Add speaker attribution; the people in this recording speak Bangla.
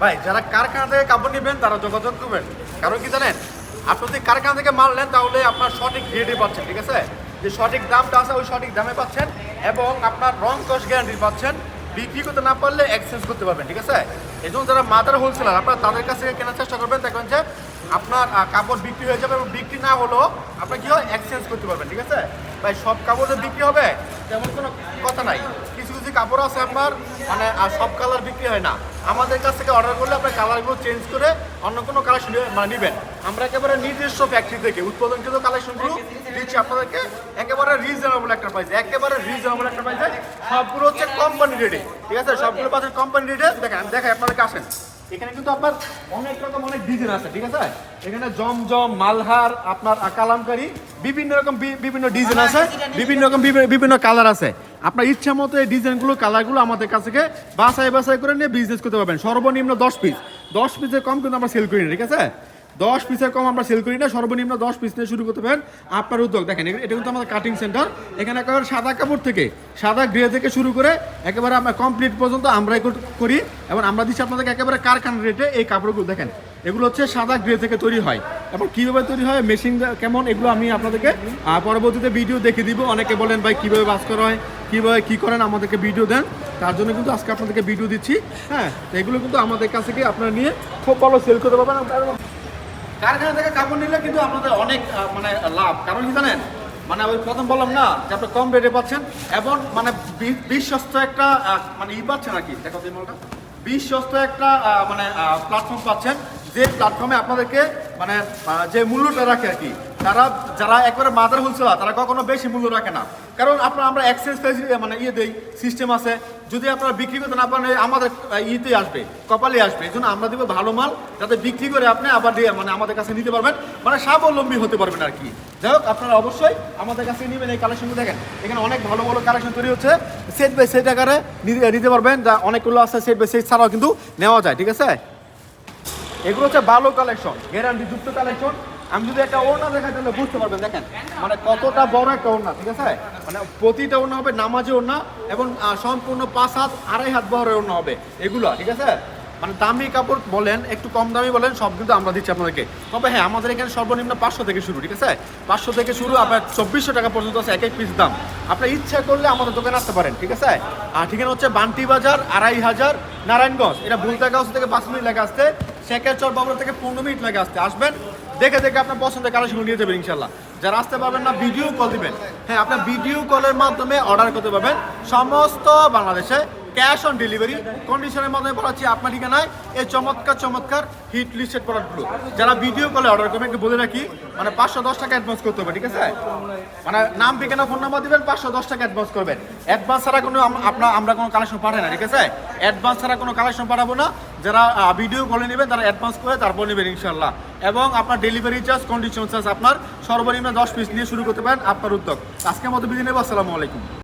Speaker 1: ভাই, যারা কারখানা থেকে কাপড় নেবেন, তারা যোগাযোগ করবেন। কারণ কি জানেন, আপনি যদি কারখানা থেকে মাল নেন, তাহলে আপনার সঠিক রেটে পাচ্ছেন, ঠিক আছে? যে সঠিক দামটা আছে, ওই সঠিক দামে পাচ্ছেন এবং আপনার রং কস গ্যারান্টি পাচ্ছেন। বিক্রি করতে না পারলে এক্সচেঞ্জ করতে পারবেন, ঠিক আছে? এই যারা মাদার হোলসেলার আপনারা তাদের কাছ থেকে কেনার চেষ্টা করবেন। দেখবেন যে আপনার কাপড় বিক্রি হয়ে যাবে বিক্রি না হলেও আপনার কি হয় এক্সচেঞ্জ করতে পারবেন, ঠিক আছে? ভাই, সব কাপড় বিক্রি হবে, তেমন কোনো কথা নাই। কিছু কিছু কাপড় আছে আপনার মানে সব কালার বিক্রি হয় না। আমাদের কাছ থেকে অর্ডার করলে আপনার কালারগুলো চেঞ্জ করে অন্য কোনো কালেকশন মানে নেবেন। আমরা একেবারে নিজস্ব ফ্যাক্টরি থেকে উৎপাদনকৃত কালেকশনগুলো দিচ্ছি আপনাদেরকে। একেবারে রিজনেবল একটা প্রাইস একেবারে রিজনেবল একটা প্রাইসে সবগুলো হচ্ছে কোম্পানি রেটে ঠিক আছে? সবগুলো পাচ্ছেন কোম্পানি রেটে দেখেন দেখাই, আপনাদেরকে আসেন। এখানে কিন্তু আপনার অনেক রকম অনেক ডিজাইন আছে ঠিক আছে? এখানে জমজম মালহার আপনার কালামকারী বিভিন্ন রকম বিভিন্ন ডিজাইন আছে বিভিন্ন রকম বিভিন্ন- কালার আছে। আপনার ইচ্ছা মতো এই ডিজাইনগুলো কালারগুলো আমাদের কাছ থেকে বাছাই বাছাই করে নিয়ে বিজনেস করতে পারবেন। সর্বনিম্ন দশ পিস দশ পিসের কম কিন্তু আমরা সেল করি না ঠিক আছে? দশ পিসের কম আমরা সেল করি না, সর্বনিম্ন দশ পিস নিয়ে শুরু করতে পারেন। আপনার উদ্যোগ, দেখেন এটা কিন্তু আমাদের কাটিং সেন্টার এখানে একেবারে সাদা কাপড় থেকে, সাদা গ্রে থেকে শুরু করে একেবারে আমরা কমপ্লিট পর্যন্ত আমরাই করি এবং আমরা দিচ্ছি আপনাদেরকে একেবারে কারখানা রেটে এই কাপড়গুলো, দেখেন। এগুলো হচ্ছে সাদা গ্রে থেকে তৈরি হয়। এবং কীভাবে তৈরি হয় মেশিন কেমন, এগুলো আমি আপনাদেরকে পরবর্তীতে ভিডিও দেখে দিব। অনেকে বলেন, ভাই, কীভাবে বাস করা হয়, কীভাবে কী করেন, আমাদেরকে ভিডিও দেন। তার জন্য কিন্তু আজকে আপনাদেরকে ভিডিও দিচ্ছি হ্যাঁ? এগুলো কিন্তু আমাদের কাছ থেকে আপনারা নিয়ে খুব ভালো সেল করতে পারবেন কারখানা থেকে কাপড় নিলে কিন্তু আপনাদের অনেক মানে লাভ। কারণ কি জানেন? মানে ওই প্রথম বললাম না যে আপনি কম রেটে পাচ্ছেন এবং মানে বিশ্বস্ত একটা মানে ই পাচ্ছেন আর কি। দেখো বিমলটা বিশ্বস্ত একটা মানে প্ল্যাটফর্ম পাচ্ছেন যে প্ল্যাটফর্মে আপনাদেরকে মানে যে মূল্যটা রাখে আর কি। তারা, যারা একবারে মাদার হোলসেলার তারা কখনো বেশি মূল্য রাখে না। কারণ, আপনার, আমরা এক্সচেঞ্জ মানে ইয়ে দেই সিস্টেম আছে যদি আপনারা বিক্রি করতে না পারেন আমাদের ইতে আসবে, কপালে আসবে। এই জন্য আমরা দেবো ভালো মাল, যাতে বিক্রি করে আপনি আবার দিয়ে মানে আমাদের কাছে নিতে পারবেন। মানে স্বাবলম্বী হতে পারবেন আর কি। যাই হোক, আপনারা অবশ্যই আমাদের কাছে নেবেন এই কালেকশনগুলো দেখেন, এখানে অনেক ভালো ভালো কালেকশন তৈরি হচ্ছে। সেট বাই সেট আকারে নিতে পারবেন। যা অনেকগুলো আছে সেট বাই সেট ছাড়াও কিন্তু নেওয়া যায়, ঠিক আছে? এগুলো হচ্ছে ভালো কালেকশন গ্যারান্টি যুক্ত কালেকশন আমি যদি একটা ওড়না দেখাই, তাহলে বুঝতে পারবেন, দেখেন। মানে কতটা বড় একটা ওড়না, ঠিক আছে? মানে প্রতিটা ওড়না হবে নামাজি ওড়না এবং সম্পূর্ণ পাঁচ হাত, আড়াই হাত বড় ওড়না হবে এগুলো, ঠিক আছে? মানে দামি কাপড় বলেন, একটু কম দামি বলেন, সব কিন্তু আমরা দিচ্ছি আপনাদেরকে। তবে হ্যাঁ আমাদের এখানে সর্বনিম্ন পাঁচশো থেকে শুরু, ঠিক আছে? পাঁচশো থেকে শুরু আপনার চব্বিশশো টাকা পর্যন্ত আছে এক এক পিস দাম। আপনার ইচ্ছা করলে আমাদের দোকানে আসতে পারেন, ঠিক আছে? আর ঠিকানা হচ্ছে বান্টি বাজার, আড়াই হাজার, নারায়ণগঞ্জ। এটা ভুলতাগাঁও থেকে পাঁচ মিনিট লাগে আসতে শেখের চর বাবুরা থেকে পনেরো মিনিট লাগে আসতে। আসবেন দেখে দেখে আপনার পছন্দের কালেকশন নিয়ে যাবেন ইনশাল্লাহ যারা আসতে পারবেন না ভিডিও কল দিবেন। হ্যাঁ আপনার ভিডিও কলের মাধ্যমে অর্ডার করতে পারবেন। সমস্ত বাংলাদেশে ক্যাশ অন ডেলিভারি কন্ডিশনের মাধ্যমে বলাচ্ছি আপনার ঠিকানায়। এই চমৎকার চমৎকার হিট লিস্টেড প্রোডাক্টগুলো যারা ভিডিও কলে অর্ডার করবেন, একটু বলে রাখি মানে পাঁচশো দশ টাকা অ্যাডভান্স করতে হবে, ঠিক আছে? মানে নাম, ঠিকানা ফোন নাম্বার দিবেন, পাঁচশো দশ টাকা অ্যাডভান্স করবেন। অ্যাডভান্স ছাড়া কোনো আপনার আমরা কোনো কালেকশন পাঠাই না, ঠিক আছে? অ্যাডভান্স ছাড়া কোনো কালেকশন পাঠাবো না। যারা ভিডিও কলে নেবেন, তারা অ্যাডভান্স করে তারপর নেবেন ইনশাল্লাহ এবং আপনার ডেলিভারি চার্জ কন্ডিশন চার্জ আপনার সর্বনিম্ন দশ পিস নিয়ে শুরু করতে পারেন আপনার উদ্যোগ। আজকের মতো বিদিনে নেব, আসসালামু আলাইকুম।